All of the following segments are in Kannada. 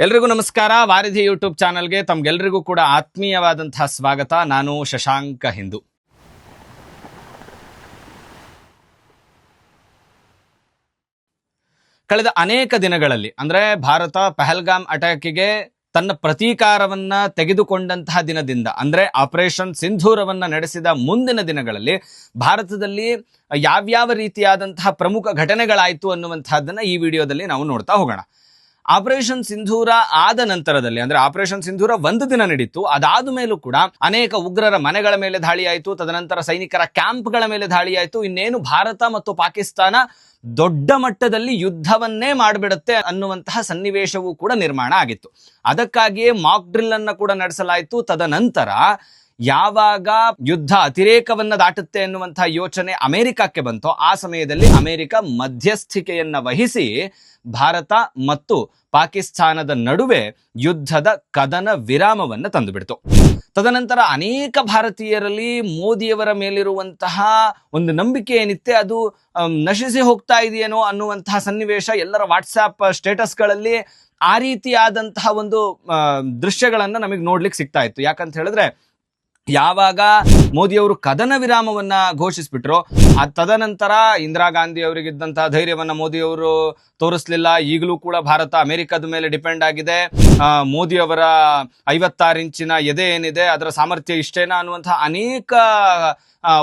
ಎಲ್ರಿಗೂ ನಮಸ್ಕಾರ. ವಾರಿಧಿ ಯೂಟ್ಯೂಬ್ ಚಾನಲ್ಗೆ ತಮ್ಗೆಲ್ರಿಗೂ ಕೂಡ ಆತ್ಮೀಯವಾದಂತಹ ಸ್ವಾಗತ. ನಾನು ಶಶಾಂಕ ಹಿಂದು. ಕಳೆದ ಅನೇಕ ದಿನಗಳಲ್ಲಿ, ಅಂದ್ರೆ ಭಾರತ ಪಹಲ್ಗಾಮ್ ಅಟ್ಯಾಕಿಗೆ ತನ್ನ ಪ್ರತೀಕಾರವನ್ನ ತೆಗೆದುಕೊಂಡಂತಹ ದಿನದಿಂದ, ಅಂದ್ರೆ ಆಪರೇಷನ್ ಸಿಂಧೂರವನ್ನ ನಡೆಸಿದ ಮುಂದಿನ ದಿನಗಳಲ್ಲಿ ಭಾರತದಲ್ಲಿ ಯಾವ್ಯಾವ ರೀತಿಯಾದಂತಹ ಪ್ರಮುಖ ಘಟನೆಗಳಾಯಿತು ಅನ್ನುವಂತಹದ್ದನ್ನ ಈ ವಿಡಿಯೋದಲ್ಲಿ ನಾವು ನೋಡ್ತಾ ಹೋಗೋಣ. ಆಪರೇಷನ್ ಸಿಂಧೂರ ಆದ ನಂತರದಲ್ಲಿ, ಅಂದ್ರೆ ಆಪರೇಷನ್ ಸಿಂಧೂರ ಒಂದು ದಿನ ನಡೀತು, ಅದಾದ ಮೇಲೂ ಕೂಡ ಅನೇಕ ಉಗ್ರರ ಮನೆಗಳ ಮೇಲೆ ದಾಳಿಯಾಯಿತು, ತದನಂತರ ಸೈನಿಕರ ಕ್ಯಾಂಪ್ಗಳ ಮೇಲೆ ದಾಳಿಯಾಯಿತು, ಇನ್ನೇನು ಭಾರತ ಮತ್ತು ಪಾಕಿಸ್ತಾನ ದೊಡ್ಡ ಮಟ್ಟದಲ್ಲಿ ಯುದ್ಧವನ್ನೇ ಮಾಡಿಬಿಡುತ್ತೆ ಅನ್ನುವಂತಹ ಸನ್ನಿವೇಶವೂ ಕೂಡ ನಿರ್ಮಾಣ ಆಗಿತ್ತು. ಅದಕ್ಕಾಗಿಯೇ ಮಾಕ್ ಡ್ರಿಲ್ ಅನ್ನು ಕೂಡ ನಡೆಸಲಾಯಿತು, ತದನಂತರ ಯಾವಾಗ ಯುದ್ಧ ಅತಿರೇಕವನ್ನ ದಾಟುತ್ತೆ ಎನ್ನುವಂತಹ ಯೋಚನೆ ಅಮೆರಿಕಕ್ಕೆ ಬಂತೋ, ಆ ಸಮಯದಲ್ಲಿ ಅಮೆರಿಕ ಮಧ್ಯಸ್ಥಿಕೆಯನ್ನ ವಹಿಸಿ ಭಾರತ ಮತ್ತು ಪಾಕಿಸ್ತಾನದ ನಡುವೆ ಯುದ್ಧದ ಕದನ ವಿರಾಮವನ್ನು ತಂದುಬಿಡ್ತು. ತದನಂತರ ಅನೇಕ ಭಾರತೀಯರಲ್ಲಿ ಮೋದಿಯವರ ಮೇಲಿರುವಂತಹ ಒಂದು ನಂಬಿಕೆ ಏನಿತ್ತೆ, ಅದು ನಶಿಸಿ ಹೋಗ್ತಾ ಇದೆಯೇನೋ ಅನ್ನುವಂತಹ ಸನ್ನಿವೇಶ ಎಲ್ಲರ ವಾಟ್ಸಾಪ್ ಸ್ಟೇಟಸ್ಗಳಲ್ಲಿ ಆ ರೀತಿಯಾದಂತಹ ಒಂದು ದೃಶ್ಯಗಳನ್ನು ನಮಗೆ ನೋಡ್ಲಿಕ್ಕೆ ಸಿಗ್ತಾ ಇತ್ತು. ಯಾಕಂತ ಹೇಳಿದ್ರೆ ಯಾವಾಗ ಮೋದಿಯವರು ಕದನ ವಿರಾಮವನ್ನ ಘೋಷಿಸ್ಬಿಟ್ರು, ಆ ತದನಂತರ ಇಂದಿರಾ ಗಾಂಧಿ ಅವರಿಗಿದ್ದಂತಹ ಧೈರ್ಯವನ್ನ ಮೋದಿಯವರು ತೋರಿಸ್ಲಿಲ್ಲ. ಈಗಲೂ ಕೂಡ ಭಾರತ ಅಮೆರಿಕದ ಮೇಲೆ ಡಿಪೆಂಡ್ ಆಗಿದೆ. ಮೋದಿ ಅವರ ಐವತ್ತಾರು ಇಂಚಿನ ಎದೆ ಏನಿದೆ, ಅದರ ಸಾಮರ್ಥ್ಯ ಇಷ್ಟೇನಾ ಅನ್ನುವಂತಹ ಅನೇಕ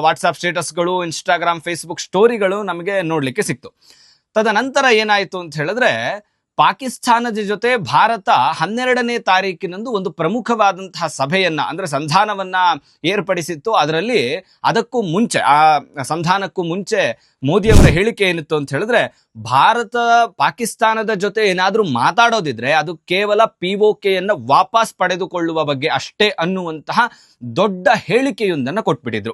ವಾಟ್ಸಾಪ್ ಸ್ಟೇಟಸ್ಗಳು ಇನ್ಸ್ಟಾಗ್ರಾಮ್ ಫೇಸ್ಬುಕ್ ಸ್ಟೋರಿಗಳು ನಮಗೆ ನೋಡ್ಲಿಕ್ಕೆ ಸಿಕ್ತು. ತದನಂತರ ಏನಾಯ್ತು ಅಂತ ಹೇಳಿದ್ರೆ ಪಾಕಿಸ್ತಾನದ ಜೊತೆ ಭಾರತ ಹನ್ನೆರಡನೇ ತಾರೀಕಿನಂದು ಒಂದು ಪ್ರಮುಖವಾದಂತಹ ಸಭೆಯನ್ನ, ಅಂದ್ರೆ ಸಂಧಾನವನ್ನ ಏರ್ಪಡಿಸಿತ್ತು. ಅದರಲ್ಲಿ ಅದಕ್ಕೂ ಮುಂಚೆ, ಆ ಸಂಧಾನಕ್ಕೂ ಮುಂಚೆ ಮೋದಿಯವರ ಹೇಳಿಕೆ ಏನಿತ್ತು ಅಂತ ಹೇಳಿದ್ರೆ, ಭಾರತ ಪಾಕಿಸ್ತಾನದ ಜೊತೆ ಏನಾದರೂ ಮಾತಾಡೋದಿದ್ರೆ ಅದು ಕೇವಲ ಪಿ ಕೆಯನ್ನ ವಾಪಸ್ ಪಡೆದುಕೊಳ್ಳುವ ಬಗ್ಗೆ ಅಷ್ಟೇ ಅನ್ನುವಂತಹ ದೊಡ್ಡ ಹೇಳಿಕೆಯೊಂದನ್ನು ಕೊಟ್ಬಿಟ್ಟಿದ್ರು.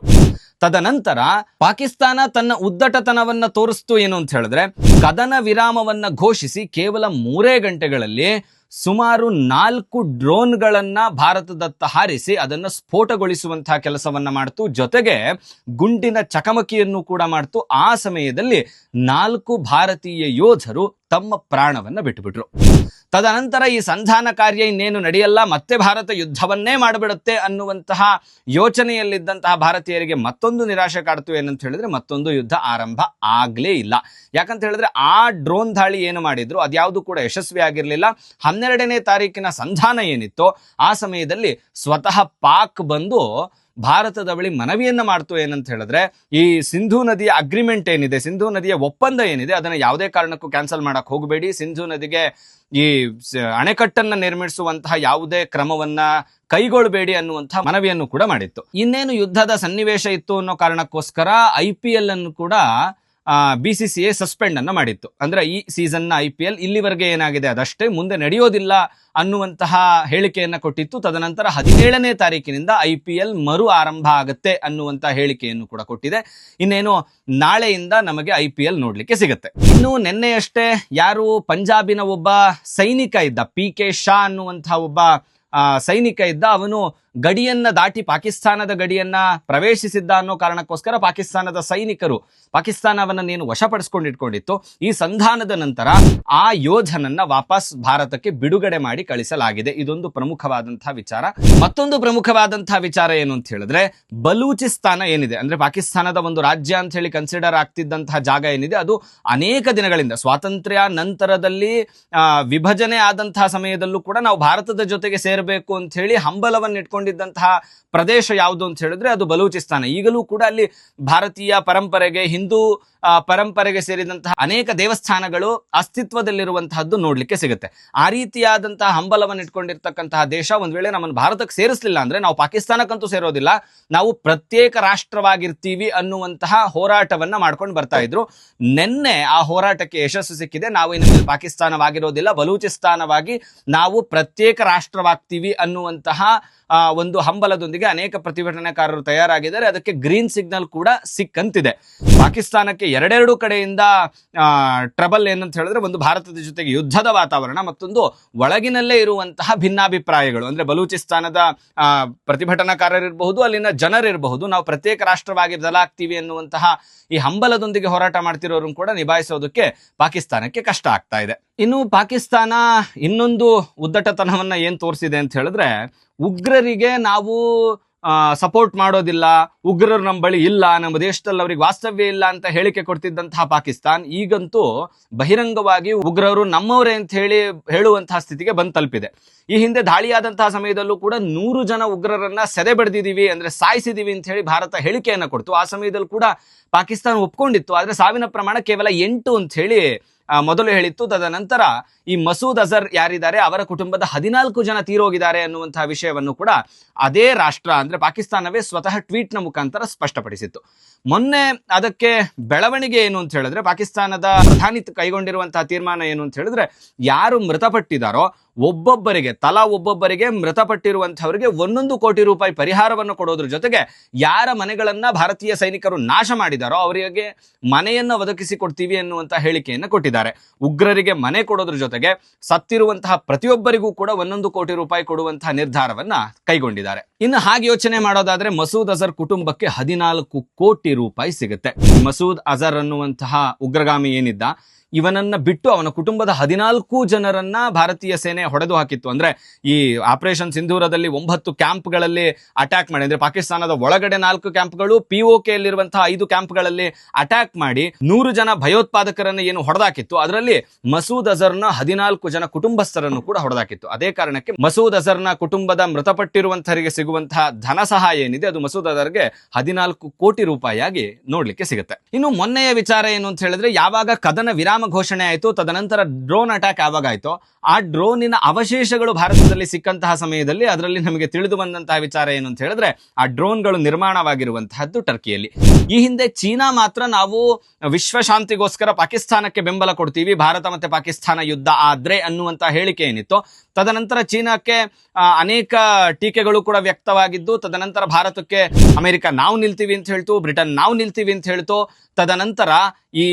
ತದನಂತರ ಪಾಕಿಸ್ತಾನ ತನ್ನ ಉದ್ದಟತನವನ್ನ ತೋರಿಸ್ತು ಏನು ಅಂತ ಹೇಳಿದ್ರೆ, ಕದನ ವಿರಾಮವನ್ನ ಘೋಷಿಸಿ ಕೇವಲ ಮೂರೇ ಗಂಟೆಗಳಲ್ಲಿ ಸುಮಾರು ನಾಲ್ಕು ಡ್ರೋನ್ಗಳನ್ನು ಭಾರತದತ್ತ ಹಾರಿಸಿ ಅದನ್ನು ಸ್ಫೋಟಗೊಳಿಸುವಂತಹ ಕೆಲಸವನ್ನು ಮಾಡ್ತು. ಜೊತೆಗೆ ಗುಂಡಿನ ಚಕಮಕಿಯನ್ನು ಕೂಡ ಮಾಡ್ತು. ಆ ಸಮಯದಲ್ಲಿ ನಾಲ್ಕು ಭಾರತೀಯ ಯೋಧರು ತಮ್ಮ ಪ್ರಾಣವನ್ನು ಬಿಟ್ಟುಬಿಟ್ರು ತದನಂತರ ಈ ಸಂಧಾನ ಕಾರ್ಯ ಇನ್ನೇನು ನಡೆಯಲ್ಲ, ಮತ್ತೆ ಭಾರತ ಯುದ್ಧವನ್ನೇ ಮಾಡಿಬಿಡುತ್ತೆ ಅನ್ನುವಂತಹ ಯೋಚನೆಯಲ್ಲಿದ್ದಂತಹ ಭಾರತೀಯರಿಗೆ ಮತ್ತೊಂದು ನಿರಾಶೆ ಕಾಡ್ತು. ಏನಂತ ಹೇಳಿದ್ರೆ ಮತ್ತೊಂದು ಯುದ್ಧ ಆರಂಭ ಆಗಲೇ ಇಲ್ಲ. ಯಾಕಂತ ಹೇಳಿದ್ರೆ ಆ ಡ್ರೋನ್ ದಾಳಿ ಏನು ಮಾಡಿದ್ರು, ಅದ್ಯಾವುದು ಕೂಡ ಯಶಸ್ವಿ ಆಗಿರಲಿಲ್ಲ. ಹನ್ನೆರಡನೇ ತಾರೀಕಿನ ಸಂಧಾನ ಏನಿತ್ತು, ಆ ಸಮಯದಲ್ಲಿ ಸ್ವತಃ ಪಾಕ್ ಬಂದು ಭಾರತದ ಬಳಿ ಮನವಿಯನ್ನು ಮಾಡ್ತು ಏನಂತ ಹೇಳಿದ್ರೆ, ಈ ಸಿಂಧೂ ನದಿಯ ಅಗ್ರಿಮೆಂಟ್ ಏನಿದೆ, ಸಿಂಧೂ ನದಿಯ ಒಪ್ಪಂದ ಏನಿದೆ, ಅದನ್ನ ಯಾವುದೇ ಕಾರಣಕ್ಕೂ ಕ್ಯಾನ್ಸಲ್ ಮಾಡಕ್ ಹೋಗಬೇಡಿ. ಸಿಂಧೂ ನದಿಗೆ ಈ ಅಣೆಕಟ್ಟನ್ನು ಅಣೆಕಟ್ಟನ್ನ ನಿರ್ಮಿಸುವಂತಹ ಯಾವುದೇ ಕ್ರಮವನ್ನ ಕೈಗೊಳ್ಳಬೇಡಿ ಅನ್ನುವಂತಹ ಮನವಿಯನ್ನು ಕೂಡ ಮಾಡಿತ್ತು. ಇನ್ನೇನು ಯುದ್ಧದ ಸನ್ನಿವೇಶ ಇತ್ತು ಅನ್ನೋ ಕಾರಣಕ್ಕೋಸ್ಕರ ಐ ಪಿ ಎಲ್ ಅನ್ನು ಕೂಡ B C C A suspend ಅನ್ನು ಮಾಡಿತ್ತು. ಅಂದ್ರೆ ಈ ಸೀಸನ್ನ ಐ ಪಿ ಎಲ್ ಇಲ್ಲಿವರೆಗೆ ಏನಾಗಿದೆ ಅದಷ್ಟೇ, ಮುಂದೆ ನಡೆಯೋದಿಲ್ಲ ಅನ್ನುವಂತಹ ಹೇಳಿಕೆಯನ್ನು ಕೊಟ್ಟಿತ್ತು. ತದನಂತರ ಹದಿನೇಳನೇ ತಾರೀಕಿನಿಂದ ಐ ಪಿ ಎಲ್ ಮರು ಆರಂಭ ಆಗುತ್ತೆ ಅನ್ನುವಂತಹ ಹೇಳಿಕೆಯನ್ನು ಕೂಡ ಕೊಟ್ಟಿದೆ. ಇನ್ನೇನು, ನಾಳೆಯಿಂದ ನಮಗೆ ಐ ಪಿ ಎಲ್ ನೋಡಲಿಕ್ಕೆ ಸಿಗುತ್ತೆ. ಇನ್ನು ನಿನ್ನೆಯಷ್ಟೇ ಯಾರು ಪಂಜಾಬಿನ ಒಬ್ಬ ಸೈನಿಕ ಇದ್ದ ಪಿ ಕೆ ಶಾ ಅನ್ನುವಂತಹ ಒಬ್ಬ ಸೈನಿಕ ಇದ್ದ ಅವನು ಗಡಿಯನ್ನ ದಾಟಿ ಪಾಕಿಸ್ತಾನದ ಗಡಿಯನ್ನ ಪ್ರವೇಶಿಸಿದ್ದ ಅನ್ನೋ ಕಾರಣಕ್ಕೋಸ್ಕರ ಪಾಕಿಸ್ತಾನದ ಸೈನಿಕರು ಪಾಕಿಸ್ತಾನವನ್ನ ನೀನು ವಶಪಡಿಸ್ಕೊಂಡಿಟ್ಕೊಂಡಿತ್ತು ಈ ಸಂಧಾನದ ನಂತರ ಆ ಯೋಧನನ್ನ ವಾಪಸ್ ಭಾರತಕ್ಕೆ ಬಿಡುಗಡೆ ಮಾಡಿ ಕಳಿಸಲಾಗಿದೆ. ಇದೊಂದು ಪ್ರಮುಖವಾದಂತಹ ವಿಚಾರ. ಮತ್ತೊಂದು ಪ್ರಮುಖವಾದಂತಹ ವಿಚಾರ ಏನು ಅಂತ ಹೇಳಿದ್ರೆ ಬಲೂಚಿಸ್ತಾನ ಏನಿದೆ? ಅಂದ್ರೆ ಪಾಕಿಸ್ತಾನದ ಒಂದು ರಾಜ್ಯ ಅಂತ ಹೇಳಿ ಕನ್ಸಿಡರ್ ಆಗ್ತಿದ್ದಂತಹ ಜಾಗ ಏನಿದೆ? ಅದು ಅನೇಕ ದಿನಗಳಿಂದ ಸ್ವಾತಂತ್ರ್ಯ ನಂತರದಲ್ಲಿ ವಿಭಜನೆ ಆದಂತಹ ಸಮಯದಲ್ಲೂ ಕೂಡ ನಾವು ಭಾರತದ ಜೊತೆಗೆ ಸೇರಬೇಕು ಅಂತ ಹೇಳಿ ಹಂಬಲವನ್ನು ಇಟ್ಕೊಂಡಿದ್ದಂತಹ ಪ್ರದೇಶ ಯಾವುದು ಅಂತ ಹೇಳಿದ್ರೆ ಅದು ಬಲೂಚಿಸ್ತಾನ. ಈಗಲೂ ಕೂಡ ಅಲ್ಲಿ ಭಾರತೀಯ ಪರಂಪರೆಗೆ ಹಿಂದೂ ಪರಂಪರೆಗೆ ಸೇರಿದಂತಹ ಅನೇಕ ದೇವಸ್ಥಾನಗಳು ಅಸ್ತಿತ್ವದಲ್ಲಿರುವಂತಹದ್ದು ನೋಡ್ಲಿಕ್ಕೆ ಸಿಗುತ್ತೆ. ಆ ರೀತಿಯಾದಂತಹ ಹಂಬಲವನ್ನು ಇಟ್ಕೊಂಡಿರ್ತಕ್ಕಂತಹ ದೇಶ ಒಂದ್ ವೇಳೆ ನಮ್ಮನ್ನು ಭಾರತಕ್ಕೆ ಸೇರಿಸಲಿಲ್ಲ ಅಂದ್ರೆ ನಾವು ಪಾಕಿಸ್ತಾನಕ್ಕಂತೂ ಸೇರೋದಿಲ್ಲ. ನಾವು ಪ್ರತ್ಯೇಕ ರಾಷ್ಟ್ರವಾಗಿರ್ತೀವಿ ಅನ್ನುವಂತಹ ಹೋರಾಟವನ್ನ ಮಾಡ್ಕೊಂಡು ಬರ್ತಾ ಇದ್ರು. ನಿನ್ನೆ ಆ ಹೋರಾಟಕ್ಕೆ ಯಶಸ್ಸು ಸಿಕ್ಕಿದೆ. ನಾವು ಇನ್ನು ಪಾಕಿಸ್ತಾನವಾಗಿರೋದಿಲ್ಲ. ಬಲೂಚಿಸ್ತಾನವಾಗಿ ನಾವು ಪ್ರತ್ಯೇಕ ರಾಷ್ಟ್ರವಾಗ್ತೀವಿ ಅನ್ನುವಂತಹ ಒಂದು ಹಂಬಲದೊಂದಿಗೆ ಅನೇಕ ಪ್ರತಿಭಟನಾಕಾರರು ತಯಾರಾಗಿದ್ದಾರೆ. ಅದಕ್ಕೆ ಗ್ರೀನ್ ಸಿಗ್ನಲ್ ಕೂಡ ಸಿಕ್ಕಂತಿದೆ. ಪಾಕಿಸ್ತಾನಕ್ಕೆ ಎರಡೆರಡು ಕಡೆಯಿಂದ ಟ್ರಬಲ್ ಏನಂತ ಹೇಳಿದ್ರೆ ಒಂದು ಭಾರತದ ಜೊತೆಗೆ ಯುದ್ಧದ ವಾತಾವರಣ ಮತ್ತೊಂದು ಒಳಗಿನಲ್ಲೇ ಇರುವಂತಹ ಭಿನ್ನಾಭಿಪ್ರಾಯಗಳು. ಅಂದ್ರೆ ಬಲೂಚಿಸ್ತಾನದ ಪ್ರತಿಭಟನಾಕಾರರಿರಬಹುದು, ಅಲ್ಲಿನ ಜನರಿರಬಹುದು. ನಾವು ಪ್ರತ್ಯೇಕ ರಾಷ್ಟ್ರವಾಗಿ ಬದಲಾಗ್ತೀವಿ ಎನ್ನುವಂತಹ ಈ ಹಂಬಲದೊಂದಿಗೆ ಹೋರಾಟ ಮಾಡ್ತಿರೋರು ಕೂಡ ನಿಭಾಯಿಸೋದಕ್ಕೆ ಪಾಕಿಸ್ತಾನಕ್ಕೆ ಕಷ್ಟ ಆಗ್ತಾ ಇದೆ. ಇನ್ನು ಪಾಕಿಸ್ತಾನ ಇನ್ನೊಂದು ಉದ್ದಟತನವನ್ನ ಏನು ತೋರಿಸಿದೆ ಅಂತ ಹೇಳಿದ್ರೆ ಉಗ್ರರಿಗೆ ನಾವು ಸಪೋರ್ಟ್ ಮಾಡೋದಿಲ್ಲ, ಉಗ್ರರು ನಮ್ಮ ಬಳಿ ಇಲ್ಲ, ನಮ್ಮ ದೇಶದಲ್ಲಿ ಅವ್ರಿಗೆ ವಾಸ್ತವ್ಯ ಇಲ್ಲ ಅಂತ ಹೇಳಿಕೆ ಕೊಡ್ತಿದ್ದಂತಹ ಪಾಕಿಸ್ತಾನ್ ಈಗಂತೂ ಬಹಿರಂಗವಾಗಿ ಉಗ್ರರು ನಮ್ಮವರೇ ಅಂತ ಹೇಳಿ ಹೇಳುವಂತಹ ಸ್ಥಿತಿಗೆ ಬಂದು ತಲುಪಿದೆ. ಈ ಹಿಂದೆ ದಾಳಿಯಾದಂತಹ ಸಮಯದಲ್ಲೂ ಕೂಡ ನೂರು ಜನ ಉಗ್ರರನ್ನ ಸೆದೆ ಬಡ್ದಿದೀವಿ ಅಂದ್ರೆ ಸಾಯಿಸಿದೀವಿ ಅಂತ ಹೇಳಿ ಭಾರತ ಹೇಳಿಕೆಯನ್ನ ಕೊಡ್ತು. ಆ ಸಮಯದಲ್ಲೂ ಕೂಡ ಪಾಕಿಸ್ತಾನ ಒಪ್ಕೊಂಡಿತ್ತು. ಆದ್ರೆ ಸಾವಿನ ಪ್ರಮಾಣ ಕೇವಲ ಎಂಟು ಅಂತ ಹೇಳಿ ಮೊದಲು ಹೇಳಿತ್ತು. ತದನಂತರ ಈ ಮಸೂದ್ ಅಜರ್ ಯಾರಿದ್ದಾರೆ, ಅವರ ಕುಟುಂಬದ ಹದಿನಾಲ್ಕು ಜನ ತೀರೋಗಿದ್ದಾರೆ ಅನ್ನುವಂತಹ ವಿಷಯವನ್ನು ಕೂಡ ಅದೇ ರಾಷ್ಟ್ರ ಅಂದ್ರೆ ಪಾಕಿಸ್ತಾನವೇ ಸ್ವತಃ ಟ್ವೀಟ್ನ ಮುಖಾಂತರ ಸ್ಪಷ್ಟಪಡಿಸಿತ್ತು. ಮೊನ್ನೆ ಅದಕ್ಕೆ ಬೆಳವಣಿಗೆ ಏನು ಅಂತ ಹೇಳಿದ್ರೆ, ಪಾಕಿಸ್ತಾನದ ಪ್ರಧಾನಿ ಕೈಗೊಂಡಿರುವಂತಹ ತೀರ್ಮಾನ ಏನು ಅಂತ ಹೇಳಿದ್ರೆ, ಯಾರು ಮೃತಪಟ್ಟಿದಾರೋ ಒಬ್ಬೊಬ್ಬರಿಗೆ, ತಲಾ ಒಬ್ಬೊಬ್ಬರಿಗೆ ಮೃತಪಟ್ಟಿರುವಂತಹವರಿಗೆ ಒಂದೊಂದು ಕೋಟಿ ರೂಪಾಯಿ ಪರಿಹಾರವನ್ನು ಕೊಡೋದ್ರ ಜೊತೆಗೆ ಯಾರ ಮನೆಗಳನ್ನ ಭಾರತೀಯ ಸೈನಿಕರು ನಾಶ ಮಾಡಿದಾರೋ ಅವರಿಗೆ ಮನೆಯನ್ನ ಒದಗಿಸಿ ಕೊಡ್ತೀವಿ ಎನ್ನುವಂತ ಹೇಳಿಕೆಯನ್ನು ಕೊಟ್ಟಿದ್ದಾರೆ. ಉಗ್ರರಿಗೆ ಮನೆ ಕೊಡೋದ್ರ ಜೊತೆಗೆ ಸತ್ತಿರುವಂತಹ ಪ್ರತಿಯೊಬ್ಬರಿಗೂ ಕೂಡ ಒಂದೊಂದು ಕೋಟಿ ರೂಪಾಯಿ ಕೊಡುವಂತಹ ನಿರ್ಧಾರವನ್ನ ಕೈಗೊಂಡಿದ್ದಾರೆ. ಇನ್ನು ಹಾಗೆ ಯೋಚನೆ ಮಾಡೋದಾದ್ರೆ ಮಸೂದ್ ಅಜರ್ ಕುಟುಂಬಕ್ಕೆ ಹದಿನಾಲ್ಕು ಕೋಟಿ ರೂಪಾಯಿ ಸಿಗುತ್ತೆ. ಮಸೂದ್ ಅಜರ್ ಅನ್ನುವಂತಹ ಉಗ್ರಗಾಮಿ ಏನಿದ್ದ ಇವನನ್ನ ಬಿಟ್ಟು ಅವನ ಕುಟುಂಬದ ಹದಿನಾಲ್ಕು ಜನರನ್ನ ಭಾರತೀಯ ಸೇನೆ ಹೊಡೆದು ಹಾಕಿತ್ತು. ಅಂದ್ರೆ ಈ ಆಪರೇಷನ್ ಸಿಂಧೂರದಲ್ಲಿ ಒಂಬತ್ತು ಕ್ಯಾಂಪ್ಗಳಲ್ಲಿ ಅಟ್ಯಾಕ್ ಮಾಡಿ. ಅಂದ್ರೆ ಪಾಕಿಸ್ತಾನದ ಒಳಗಡೆ ನಾಲ್ಕು ಕ್ಯಾಂಪ್ಗಳು ಪಿಒಕೆ ಯಲ್ಲಿರುವಂತಹ ಐದು ಕ್ಯಾಂಪ್ಗಳಲ್ಲಿ ಅಟ್ಯಾಕ್ ಮಾಡಿ ನೂರು ಜನ ಭಯೋತ್ಪಾದಕರನ್ನು ಏನು ಹೊಡೆದಾಕಿತ್ತು. ಅದರಲ್ಲಿ ಮಸೂದ್ ಅಜರ್ನ ಹದಿನಾಲ್ಕು ಜನ ಕುಟುಂಬಸ್ಥರನ್ನು ಕೂಡ ಹೊಡೆದಾಕಿತ್ತು. ಅದೇ ಕಾರಣಕ್ಕೆ ಮಸೂದ್ ಅಜರ್ನ ಕುಟುಂಬದ ಮೃತಪಟ್ಟಿರುವಂತಹರಿಗೆ ಸಿಗುವಂತಹ ಧನ ಸಹಾಯ ಏನಿದೆ, ಅದು ಮಸೂದ್ ಅಜರ್ಗೆ ಹದಿನಾಲ್ಕು ಕೋಟಿ ರೂಪಾಯಿಯಾಗಿ ನೋಡ್ಲಿಕ್ಕೆ ಸಿಗುತ್ತೆ. ಇನ್ನು ಮೊನ್ನೆಯ ವಿಚಾರ ಏನು ಅಂತ ಹೇಳಿದ್ರೆ, ಯಾವಾಗ ಕದನ ವಿರಾಮ ಘೋಷಣೆ ಆಯಿತು, ತದನಂತರ ಡ್ರೋನ್ ಅಟ್ಯಾಕ್ ಆವಾಗ ಆಯ್ತೋ ಆ ಡ್ರೋನಿನ ಅವಶೇಷಗಳು ಭಾರತದಲ್ಲಿ ಸಿಕ್ಕಂತಹ ಸಮಯದಲ್ಲಿ ಅದರಲ್ಲಿ ನಮಗೆ ತಿಳಿದು ಬಂದಂತಹ ವಿಚಾರ ಏನು ಅಂತ ಹೇಳಿದ್ರೆ, ಆ ಡ್ರೋನ್ಗಳು ನಿರ್ಮಾಣವಾಗಿರುವಂತಹದ್ದು ಟರ್ಕಿಯಲ್ಲಿ. ಈ ಹಿಂದೆ ಚೀನಾ ಮಾತ್ರ ನಾವು ವಿಶ್ವಶಾಂತಿಗೋಸ್ಕರ ಪಾಕಿಸ್ತಾನಕ್ಕೆ ಬೆಂಬಲ ಕೊಡ್ತೀವಿ, ಭಾರತ ಮತ್ತೆ ಪಾಕಿಸ್ತಾನ ಯುದ್ಧ ಆದ್ರೆ ಅನ್ನುವಂತಹ ಹೇಳಿಕೆ ಏನಿತ್ತು ತದನಂತರ ಚೀನಾಕ್ಕೆ ಅನೇಕ ಟೀಕೆಗಳು ಕೂಡ ವ್ಯಕ್ತವಾಗಿದ್ದು, ತದನಂತರ ಭಾರತಕ್ಕೆ ಅಮೆರಿಕ ನಾವು ನಿಲ್ತೀವಿ ಅಂತ ಹೇಳ್ತು, ಬ್ರಿಟನ್ ನಾವು ನಿಲ್ತೀವಿ ಅಂತ ಹೇಳ್ತು, ತದನಂತರ ಈ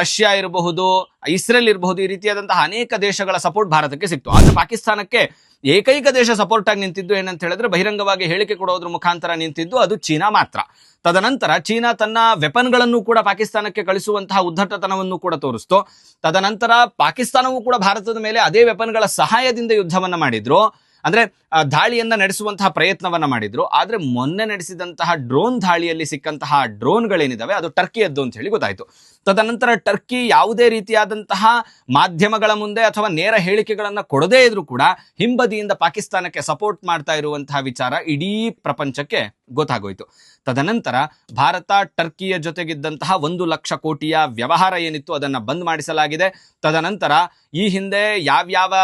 ರಷ್ಯಾ ಇರಬಹುದು ಇಸ್ರೇಲ್ ಇರಬಹುದು, ಈ ರೀತಿಯಾದಂತಹ ಅನೇಕ ದೇಶಗಳ ಸಪೋರ್ಟ್ ಭಾರತಕ್ಕೆ ಸಿಕ್ತು. ಆದ್ರೆ ಪಾಕಿಸ್ತಾನಕ್ಕೆ ಏಕೈಕ ದೇಶ ಸಪೋರ್ಟ್ ಆಗಿ ನಿಂತಿದ್ದು ಏನಂತ ಹೇಳಿದ್ರೆ ಬಹಿರಂಗವಾಗಿ ಹೇಳಿಕೆ ಕೊಡೋದ್ರ ಮುಖಾಂತರ ನಿಂತಿದ್ದು ಅದು ಚೀನಾ ಮಾತ್ರ. ತದನಂತರ ಚೀನಾ ತನ್ನ ವೆಪನ್ಗಳನ್ನು ಕೂಡ ಪಾಕಿಸ್ತಾನಕ್ಕೆ ಕಳಿಸುವಂತಹ ಉದ್ದಟತನವನ್ನು ಕೂಡ ತೋರಿಸ್ತು. ತದನಂತರ ಪಾಕಿಸ್ತಾನವೂ ಕೂಡ ಭಾರತದ ಮೇಲೆ ಅದೇ ವೆಪನ್ಗಳ ಸಹಾಯದಿಂದ ಯುದ್ಧವನ್ನ ಮಾಡಿದ್ರು. ಅಂದ್ರೆ ದಾಳಿಯನ್ನ ನಡೆಸುವಂತಹ ಪ್ರಯತ್ನವನ್ನ ಮಾಡಿದ್ರು. ಆದ್ರೆ ಮೊನ್ನೆ ನಡೆಸಿದಂತಹ ಡ್ರೋನ್ ದಾಳಿಯಲ್ಲಿ ಸಿಕ್ಕಂತಹ ಡ್ರೋನ್ಗಳೇನಿದಾವೆ, ಅದು ಟರ್ಕಿಯದ್ದು ಅಂತ ಹೇಳಿ ಗೊತ್ತಾಯ್ತು. ತದನಂತರ ಟರ್ಕಿ ಯಾವುದೇ ರೀತಿಯಾದಂತಹ ಮಾಧ್ಯಮಗಳ ಮುಂದೆ ಅಥವಾ ನೇರ ಹೇಳಿಕೆಗಳನ್ನ ಕೊಡದೇ ಇದ್ರೂ ಕೂಡ ಹಿಂಬದಿಯಿಂದ ಪಾಕಿಸ್ತಾನಕ್ಕೆ ಸಪೋರ್ಟ್ ಮಾಡ್ತಾ ಇರುವಂತಹ ವಿಚಾರ ಇಡೀ ಪ್ರಪಂಚಕ್ಕೆ ಗೊತ್ತಾಗೋಯ್ತು. ತದನಂತರ ಭಾರತ ಟರ್ಕಿಯ ಜೊತೆಗಿದ್ದಂತಹ ಒಂದು ಲಕ್ಷ ಕೋಟಿಯ ವ್ಯವಹಾರ ಏನಿತ್ತು ಅದನ್ನು ಬಂದ್ ಮಾಡಿಸಲಾಗಿದೆ. ತದನಂತರ ಈ ಹಿಂದೆ ಯಾವ್ಯಾವ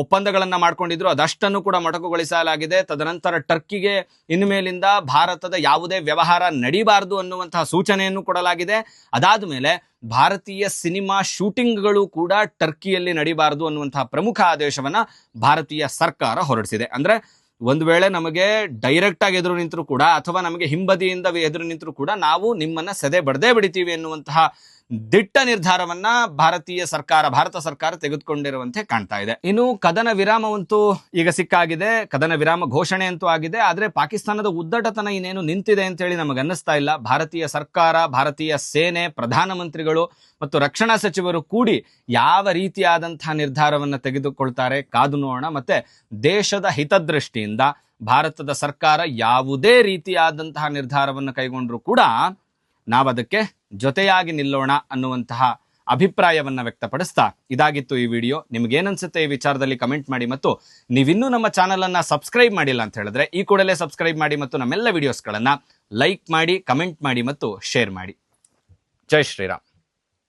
ಒಪ್ಪಂದಗಳನ್ನು ಮಾಡಿಕೊಂಡಿದ್ರು ಅದಷ್ಟನ್ನು ಕೂಡ ಮೊಟಕುಗೊಳಿಸಲಾಗಿದೆ. ತದನಂತರ ಟರ್ಕಿಗೆ ಇನ್ಮೇಲಿಂದ ಭಾರತದ ಯಾವುದೇ ವ್ಯವಹಾರ ನಡೀಬಾರದು ಅನ್ನುವಂತಹ ಸೂಚನೆಯನ್ನು ಕೊಡಲಾಗಿದೆ. ಅದಾದ ಮೇಲೆ ಭಾರತೀಯ ಸಿನಿಮಾ ಶೂಟಿಂಗ್ಗಳು ಕೂಡ ಟರ್ಕಿಯಲ್ಲಿ ನಡೀಬಾರದು ಅನ್ನುವಂತಹ ಪ್ರಮುಖ ಆದೇಶವನ್ನು ಭಾರತೀಯ ಸರ್ಕಾರ ಹೊರಡಿಸಿದೆ. ಅಂದ್ರೆ ಒಂದು ವೇಳೆ ನಮಗೆ ಡೈರೆಕ್ಟ್ ಆಗಿ ಎದುರು ನಿಂತರೂ ಕೂಡ ಅಥವಾ ನಮಗೆ ಹಿಂಬದಿಯಿಂದ ಎದುರು ನಿಂತರೂ ಕೂಡ ನಾವು ನಿಮ್ಮನ್ನ ಸದೆ ಬಡದೇ ಬಿಡ್ತೀವಿ ಎನ್ನುವಂತಹ ದಿಟ್ಟ ನಿರ್ಧಾರವನ್ನ ಭಾರತೀಯ ಸರ್ಕಾರ, ಭಾರತ ಸರ್ಕಾರ ತೆಗೆದುಕೊಂಡಿರುವಂತೆ ಕಾಣ್ತಾ ಇದೆ. ಇನ್ನು ಕದನ ವಿರಾಮವಂತೂ ಈಗ ಸಿಕ್ಕಾಗಿದೆ. ಕದನ ವಿರಾಮ ಘೋಷಣೆ ಅಂತೂ ಆಗಿದೆ. ಆದ್ರೆ ಪಾಕಿಸ್ತಾನದ ಉದ್ದಟತನ ಇನ್ನೇನು ನಿಂತಿದೆ ಅಂತ ಹೇಳಿ ನಮಗೆ ಅನ್ನಿಸ್ತಾ ಇಲ್ಲ. ಭಾರತೀಯ ಸರ್ಕಾರ, ಭಾರತೀಯ ಸೇನೆ, ಪ್ರಧಾನಮಂತ್ರಿಗಳು ಮತ್ತು ರಕ್ಷಣಾ ಸಚಿವರು ಕೂಡಿ ಯಾವ ರೀತಿಯಾದಂತಹ ನಿರ್ಧಾರವನ್ನ ತೆಗೆದುಕೊಳ್ತಾರೆ ಕಾದು ನೋಡೋಣ. ಮತ್ತೆ ದೇಶದ ಹಿತದೃಷ್ಟಿಯಿಂದ ಭಾರತದ ಸರ್ಕಾರ ಯಾವುದೇ ರೀತಿಯಾದಂತಹ ನಿರ್ಧಾರವನ್ನು ಕೈಗೊಂಡರೂ ಕೂಡ ನಾವು ಅದಕ್ಕೆ ಜೊತೆಯಾಗಿ ನಿಲ್ಲೋಣ ಅನ್ನುವಂತಹ ಅಭಿಪ್ರಾಯವನ್ನು ವ್ಯಕ್ತಪಡಿಸ್ತಾ ಇದಾಗಿತ್ತು ಈ ವಿಡಿಯೋ. ನಿಮ್ಗೇನನ್ಸುತ್ತೆ ಈ ವಿಚಾರದಲ್ಲಿ ಕಮೆಂಟ್ ಮಾಡಿ ಮತ್ತು ನೀವಿನ್ನೂ ನಮ್ಮ ಚಾನಲನ್ನು ಸಬ್ಸ್ಕ್ರೈಬ್ ಮಾಡಿಲ್ಲ ಅಂತ ಹೇಳಿದ್ರೆ ಈ ಕೂಡಲೇ ಸಬ್ಸ್ಕ್ರೈಬ್ ಮಾಡಿ ಮತ್ತು ನಮ್ಮೆಲ್ಲ ವಿಡಿಯೋಸ್ಗಳನ್ನು ಲೈಕ್ ಮಾಡಿ, ಕಮೆಂಟ್ ಮಾಡಿ ಮತ್ತು ಶೇರ್ ಮಾಡಿ. ಜೈ ಶ್ರೀರಾಮ್.